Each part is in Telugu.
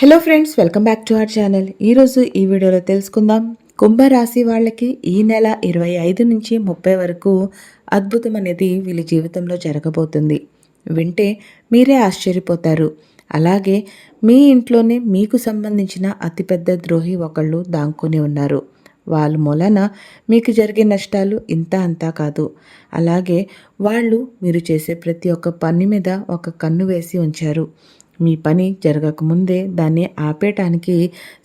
Hello friends welcome back to our channel ఈరోజు ఈ వీడియోలో తెలుసుకుందాం. కుంభరాశి వాళ్ళకి ఈ నెల ఇరవై ఐదు నుంచి ముప్పై వరకు అద్భుతం అనేది వీళ్ళ జీవితంలో జరగబోతుంది. వింటే మీరే ఆశ్చర్యపోతారు. అలాగే మీ ఇంట్లోనే మీకు సంబంధించిన అతిపెద్ద ద్రోహి ఒకళ్ళు దాంకొని ఉన్నారు. వాళ్ళ మూలన మీకు జరిగే నష్టాలు ఇంత అంతా కాదు. అలాగే వాళ్ళు మీరు చేసే ప్రతి ఒక్క పని మీద ఒక కన్ను వేసి ఉంచారు. మీ పని జరగకముందే దాన్ని ఆపేయటానికి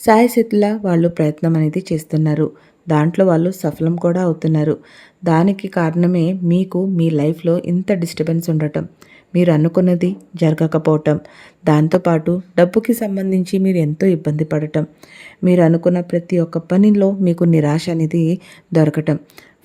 సాయశక్తిలా వాళ్ళు ప్రయత్నం అనేది చేస్తున్నారు. దాంట్లో వాళ్ళు సఫలం కూడా అవుతున్నారు. దానికి కారణమే మీకు మీ లైఫ్లో ఇంత డిస్టర్బెన్స్ ఉండటం. మీరు అనుకున్నది జరగకపోవటం. దాంతోపాటు డబ్బుకి సంబంధించి మీరు ఎంతో ఇబ్బంది పడటం. మీరు అనుకున్న ప్రతి ఒక్క పనిలో మీకు నిరాశ అనేది దొరకటం.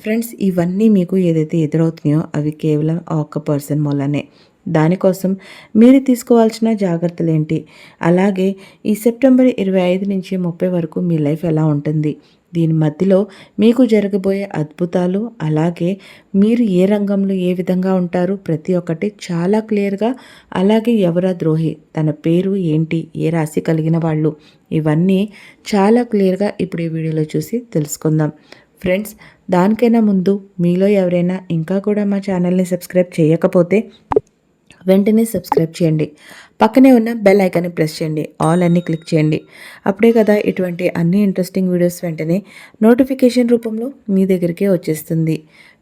ఫ్రెండ్స్ ఇవన్నీ మీకు ఏదైతే ఎదురవుతున్నాయో అవి కేవలం ఆ ఒక్క పర్సన్ మూలనే. దానికోసం మీరు తీసుకోవాల్సిన జాగ్రత్తలు ఏంటి అలాగే ఈ సెప్టెంబర్ ఇరవై ఐదు నుంచి ముప్పై వరకు మీ లైఫ్ ఎలా ఉంటుంది? దీని మధ్యలో మీకు జరగబోయే అద్భుతాలు అలాగే మీరు ఏ రంగంలో ఏ విధంగా ఉంటారు ప్రతి ఒక్కటి చాలా క్లియర్గా అలాగే ఎవరా ద్రోహి తన పేరు ఏంటి ఏ రాశి కలిగిన వాళ్ళు ఇవన్నీ చాలా క్లియర్గా ఇప్పుడు ఈ వీడియోలో చూసి తెలుసుకుందాం. ఫ్రెండ్స్ దానికైనా ముందు మీలో ఎవరైనా ఇంకా కూడా మా ఛానల్ని సబ్స్క్రైబ్ చేయకపోతే వెంటనే సబ్స్క్రైబ్ చేయండి. పక్కనే ఉన్న బెల్ ఐకాన్ని ప్రెస్ చేయండి. ఆల్ అన్ని క్లిక్ చేయండి. అప్పుడే కదా ఇటువంటి అన్ని ఇంట్రెస్టింగ్ వీడియోస్ వెంటనే నోటిఫికేషన్ రూపంలో మీ దగ్గరికే వచ్చేస్తుంది.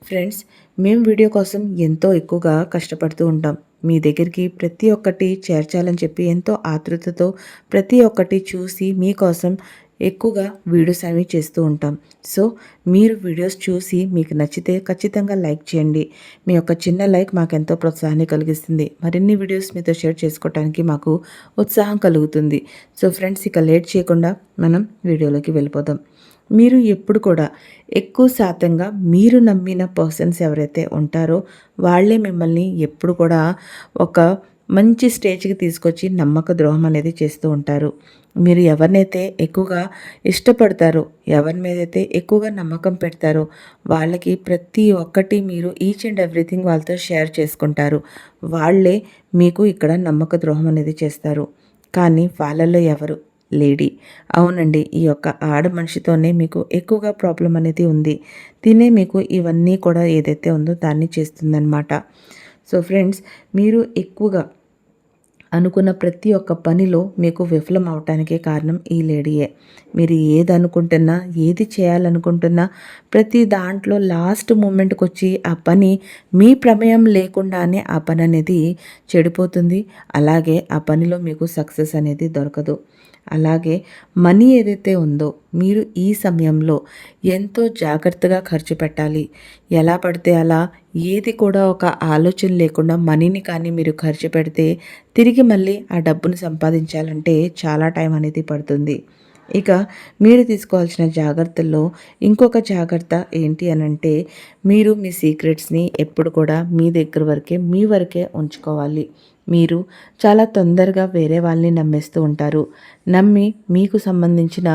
ఫ్రెండ్స్ మేము వీడియో కోసం ఎంతో ఎక్కువగా కష్టపడుతూ ఉంటాం. మీ దగ్గరికి ప్రతి ఒక్కటి చేర్చాలని చెప్పి ఎంతో ఆతృతతో ప్రతి ఒక్కటి చూసి మీకోసం ఎక్కువగా వీడియోస్ అనేవి చేస్తూ ఉంటాం. సో మీరు వీడియోస్ చూసి మీకు నచ్చితే ఖచ్చితంగా లైక్ చేయండి. మీ యొక్క చిన్న లైక్ మాకు ఎంతో ప్రోత్సాహాన్ని కలిగిస్తుంది. మరిన్ని వీడియోస్ మీతో షేర్ చేసుకోవడానికి మాకు ఉత్సాహం కలుగుతుంది. సో ఫ్రెండ్స్ ఇక లేట్ చేయకుండా మనం వీడియోలోకి వెళ్ళిపోదాం. మీరు ఎప్పుడు కూడా ఎక్కువ శాతంగా మీరు నమ్మిన పర్సన్స్ ఎవరైతే ఉంటారో వాళ్ళే మిమ్మల్ని ఎప్పుడు కూడా ఒక మంచి స్టేజ్కి తీసుకొచ్చి నమ్మక ద్రోహం అనేది చేస్తూ ఉంటారు. మీరు ఎవరినైతే ఎక్కువగా ఇష్టపడతారో ఎవరి మీదైతే ఎక్కువగా నమ్మకం పెడతారో వాళ్ళకి ప్రతి ఒక్కటి మీరు ఈచ్ అండ్ ఎవ్రీథింగ్ వాళ్ళతో షేర్ చేసుకుంటారు. వాళ్ళే మీకు ఇక్కడ నమ్మక ద్రోహం అనేది చేస్తారు. కానీ వాళ్ళల్లో ఎవరు లేడీ? అవునండి ఈ యొక్క ఆడ మనిషితోనే మీకు ఎక్కువగా ప్రాబ్లం అనేది ఉంది. తినే మీకు ఇవన్నీ కూడా ఏదైతే ఉందో దాన్ని చేస్తుందన్నమాట. సో ఫ్రెండ్స్ మీరు ఎక్కువగా అనుకున్న ప్రతి ఒక్క పనిలో మీకు విఫలం అవటానికే కారణం ఈ లేడీయే. మీరు ఏది అనుకుంటున్నా ఏది చేయాలనుకుంటున్నా ప్రతి దాంట్లో లాస్ట్ మూమెంట్కి వచ్చి ఆ పని మీ ప్రమేయం లేకుండానే ఆ పని అనేది చెడిపోతుంది. అలాగే ఆ పనిలో మీకు సక్సెస్ అనేది దొరకదు. అలాగే మనీ ఏదైతే ఉందో మీరు ఈ సమయంలో ఎంతో జాగ్రత్తగా ఖర్చు పెట్టాలి. ఎలా పడితే అలా ఏది కూడా ఒక ఆలోచన లేకుండా మనీని కానీ మీరు ఖర్చు పెడితే తిరిగి మళ్ళీ ఆ డబ్బును సంపాదించాలంటే చాలా టైం అనేది పడుతుంది. ఇక మీరు తీసుకోవాల్సిన జాగ్రత్తల్లో ఇంకొక జాగ్రత్త ఏంటి అని అంటే మీరు మీ సీక్రెట్స్ని ఎప్పుడు కూడా మీ దగ్గర వరకే మీ వరకే ఉంచుకోవాలి. మీరు చాలా తొందరగా వేరే వాళ్ళని నమ్మేస్తూ ఉంటారు. నమ్మి మీకు సంబంధించిన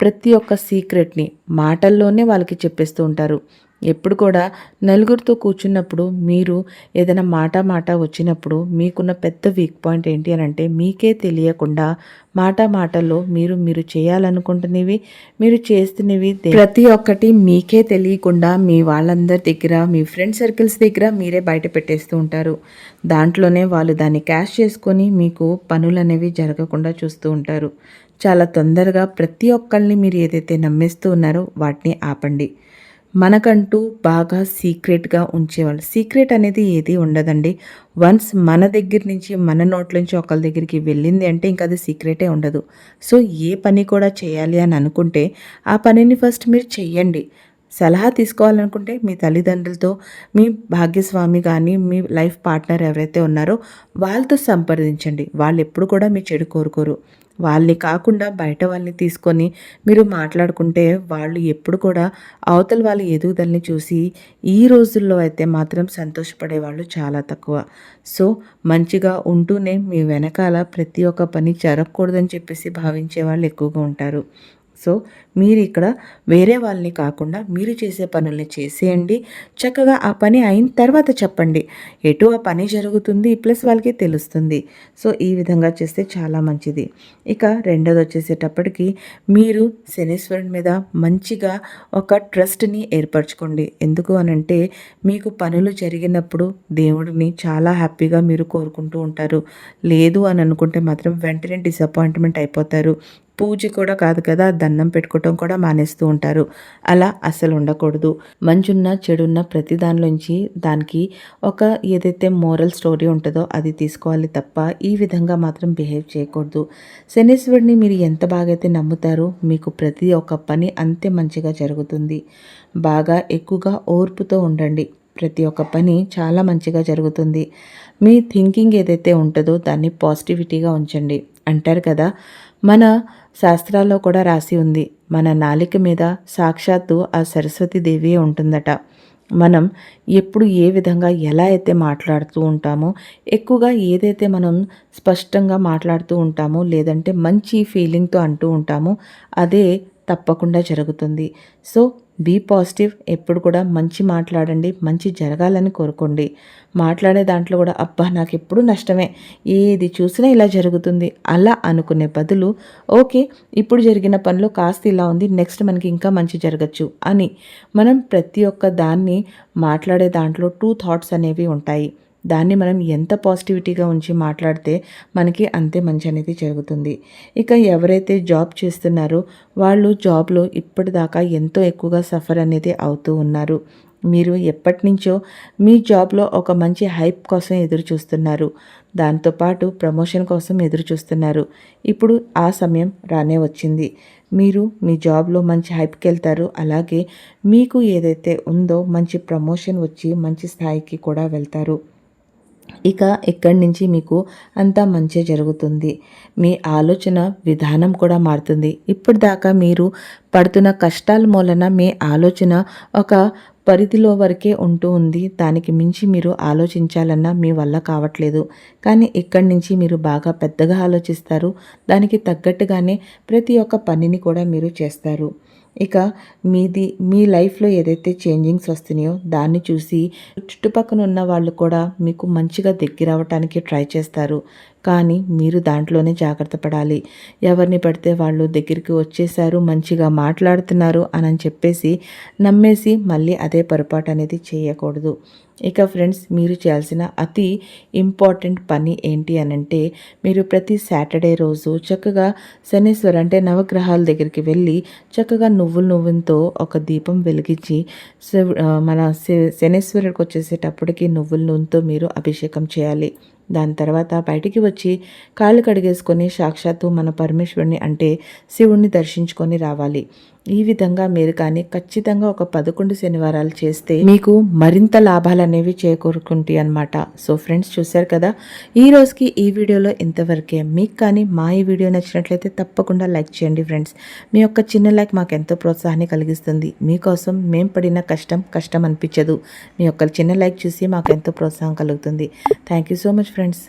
ప్రతి ఒక్క సీక్రెట్ని మాటల్లోనే వాళ్ళకి చెప్పేస్తూ ఉంటారు. ఎప్పుడు కూడా నలుగురితో కూర్చున్నప్పుడు మీరు ఏదైనా మాట మాట వచ్చినప్పుడు మీకున్న పెద్ద వీక్ పాయింట్ ఏంటి అని అంటే మీకే తెలియకుండా మాట మాటల్లో మీరు మీరు చేయాలనుకుంటున్నవి మీరు చేస్తున్నవి ప్రతి ఒక్కటి మీకే తెలియకుండా మీ వాళ్ళందరి దగ్గర మీ ఫ్రెండ్ సర్కిల్స్ దగ్గర మీరే బయట పెట్టేస్తూ ఉంటారు. దాంట్లోనే వాళ్ళు దాన్ని క్యాష్ చేసుకొని మీకు పనులు అనేవి జరగకుండా చూస్తూ ఉంటారు. చాలా తొందరగా ప్రతి ఒక్కరిని మీరు ఏదైతే నమ్మేస్తూ ఉన్నారో వాటిని ఆపండి. మనకంటూ బాగా సీక్రెట్గా ఉంచేవాళ్ళు. సీక్రెట్ అనేది ఏది ఉండదండి. వన్స్ మన దగ్గర నుంచి మన నోట్ల నుంచి ఒకళ్ళ దగ్గరికి వెళ్ళింది అంటే ఇంకా అది సీక్రెటే ఉండదు. సో ఏ పని కూడా చేయాలి అని అనుకుంటే ఆ పనిని ఫస్ట్ మీరు చెయ్యండి. సలహా తీసుకోవాలనుకుంటే మీ తల్లిదండ్రులతో మీ భాగ్యస్వామి కానీ మీ లైఫ్ పార్ట్నర్ ఎవరైతే ఉన్నారో వాళ్ళతో సంప్రదించండి. వాళ్ళు ఎప్పుడు కూడా మీ చెడు కోరుకోరు. వాళ్ళని కాకుండా బయట వాళ్ళని తీసుకొని మీరు మాట్లాడుకుంటే వాళ్ళు ఎప్పుడు కూడా అవతల వాళ్ళ ఎదుగుదలని చూసి ఈ రోజుల్లో అయితే మాత్రం సంతోషపడే వాళ్ళు చాలా తక్కువ. సో మంచిగా ఉంటూనే మీ వెనకాల ప్రతి ఒక్క పని జరగకూడదని చెప్పేసి భావించే వాళ్ళు ఎక్కువగా ఉంటారు. సో మీరు ఇక్కడ వేరే వాళ్ళని కాకుండా మీరు చేసే పనుల్ని చేసేయండి. చక్కగా ఆ పని అయిన తర్వాత చెప్పండి. ఎటు ఆ పని జరుగుతుంది ప్లస్ వాళ్ళకి తెలుస్తుంది. సో ఈ విధంగా చేస్తే చాలా మంచిది. ఇక రెండోది వచ్చేసేటప్పటికి మీరు శనీశ్వరుని మీద మంచిగా ఒక ట్రస్ట్ని ఏర్పరచుకోండి. ఎందుకు అనంటే మీకు పనులు జరిగినప్పుడు దేవుడిని చాలా హ్యాపీగా మీరు కోరుకుంటూ ఉంటారు. లేదు అని అనుకుంటే మాత్రం వెంటనే డిసప్పాయింట్మెంట్ అయిపోతారు. పూజ కూడా కాదు కదా దండం పెట్టుకోవటం కూడా మానేస్తూ ఉంటారు. అలా అస్సలు ఉండకూడదు. మంచున్న చెడున్న ప్రతి దానిలోంచి దానికి ఒక ఏదైతే మోరల్ స్టోరీ ఉంటుందో అది తీసుకోవాలి తప్ప ఈ విధంగా మాత్రం బిహేవ్ చేయకూడదు. శనీశ్వరుడిని మీరు ఎంత బాగా అయితే నమ్ముతారో మీకు ప్రతి ఒక్క పని అంతే మంచిగా జరుగుతుంది. బాగా ఎక్కువగా ఓర్పుతో ఉండండి. ప్రతి ఒక్క పని చాలా మంచిగా జరుగుతుంది. మీ థింకింగ్ ఏదైతే ఉంటుందో దాన్ని పాజిటివిటీగా ఉంచండి. అంటారు కదా మన శాస్త్రాల్లో కూడా రాసి ఉంది. మన నాలిక మీద సాక్షాత్తు ఆ సరస్వతీదేవి ఉంటుందట. మనం ఎప్పుడు ఏ విధంగా ఎలా అయితే మాట్లాడుతూ ఉంటామో ఎక్కువగా ఏదైతే మనం స్పష్టంగా మాట్లాడుతూ ఉంటామో లేదంటే మంచి ఫీలింగ్తో అంటూ ఉంటామో అదే తప్పకుండా జరుగుతుంది. సో బీ పాజిటివ్ ఎప్పుడు కూడా మంచి మాట్లాడండి మంచి జరగాలని కోరుకోండి. మాట్లాడే దాంట్లో కూడా అబ్బా నాకు ఎప్పుడు నష్టమే ఏది చూసినా ఇలా జరుగుతుంది అలా అనుకునే బదులు ఓకే ఇప్పుడు జరిగిన పనిలో కాస్త ఇలా ఉంది నెక్స్ట్ మనకి ఇంకా మంచి జరగచ్చు అని. మనం ప్రతి ఒక్క దాన్ని మాట్లాడే దాంట్లో టూ థాట్స్ అనేవి ఉంటాయి. దాన్ని మనం ఎంత పాజిటివిటీగా ఉంచి మాట్లాడితే మనకి అంతే మంచి అనేది జరుగుతుంది. ఇక ఎవరైతే జాబ్ చేస్తున్నారో వాళ్ళు జాబ్లో ఇప్పటిదాకా ఎంతో ఎక్కువగా సఫర్ అనేది అవుతూ ఉన్నారు. మీరు ఎప్పటి నుంచో మీ జాబ్లో ఒక మంచి హైప్ కోసం ఎదురు చూస్తున్నారు దాంతోపాటు ప్రమోషన్ కోసం ఎదురు చూస్తున్నారు ఇప్పుడు ఆ సమయం రానే వచ్చింది. మీరు మీ జాబ్లో మంచి హైప్కి వెళ్తారు. అలాగే మీకు ఏదైతే ఉందో మంచి ప్రమోషన్ వచ్చి మంచి స్థాయికి కూడా వెళ్తారు. ఇక ఇక్కడి నుంచి మీకు అంతా మంచి జరుగుతుంది? మీ ఆలోచన విధానం కూడా మారుతుంది. ఇప్పటిదాకా మీరు పడుతున్న కష్టాల మూలన మీ ఆలోచన ఒక పరిధిలో వరకే ఉంటూ ఉంది. దానికి మించి మీరు ఆలోచించాలన్నా మీ వల్ల కావట్లేదు. కానీ ఇక్కడి నుంచి మీరు బాగా పెద్దగా ఆలోచిస్తారు? దానికి తగ్గట్టుగానే ప్రతి ఒక్క పనిని కూడా మీరు చేస్తారు. ఇక మీది మీ లైఫ్లో ఏదైతే చేంజింగ్స్ వస్తున్నాయో దాన్ని చూసి చుట్టుపక్కల ఉన్న వాళ్ళు కూడా మీకు మంచిగా దగ్గర అవ్వటానికి ట్రై చేస్తారు. కానీ మీరు దాంట్లోనే జాగ్రత్త పడాలి. ఎవరిని పడితే వాళ్ళు దగ్గరికి వచ్చేసారు మంచిగా మాట్లాడుతున్నారు అని చెప్పేసి నమ్మేసి మళ్ళీ అదే పొరపాటు అనేది చేయకూడదు. ఇక ఫ్రెండ్స్ మీరు చేయాల్సిన అతి ఇంపార్టెంట్ పని ఏంటి అని అంటే మీరు ప్రతి సాటర్డే రోజు చక్కగా శనీశ్వర్ అంటే నవగ్రహాల దగ్గరికి వెళ్ళి చక్కగా నువ్వుల నువ్వులతో ఒక దీపం వెలిగించి మన శనీశ్వరుడికి వచ్చేసేటప్పటికి నువ్వుల నూనెతో మీరు అభిషేకం చేయాలి. దాని తర్వాత బయటికి వచ్చి కాళ్ళు కడిగేసుకొని సాక్షాత్తు మన పరమేశ్వరుని అంటే శివుణ్ణి దర్శించుకొని రావాలి. ఈ విధంగా మీరు కానీ ఖచ్చితంగా ఒక పదకొండు శనివారాలు చేస్తే మీకు మరింత లాభాలు అనేవి చేకూరుకుంటాయి అనమాట సో ఫ్రెండ్స్ చూశారు కదా? ఈ రోజుకి ఈ వీడియోలో ఇంతవరకే. మీకు కానీ మా ఈ వీడియో నచ్చినట్లయితే తప్పకుండా లైక్ చేయండి ఫ్రెండ్స్. మీ యొక్క చిన్న లైక్ మాకు ఎంతో ప్రోత్సాహాన్ని కలిగిస్తుంది. మీకోసం మేము పడిన కష్టం కష్టం అనిపించదు. మీ యొక్క చిన్న లైక్ చూసి మాకు ఎంతో ప్రోత్సాహం కలుగుతుంది. Thank you so much friends.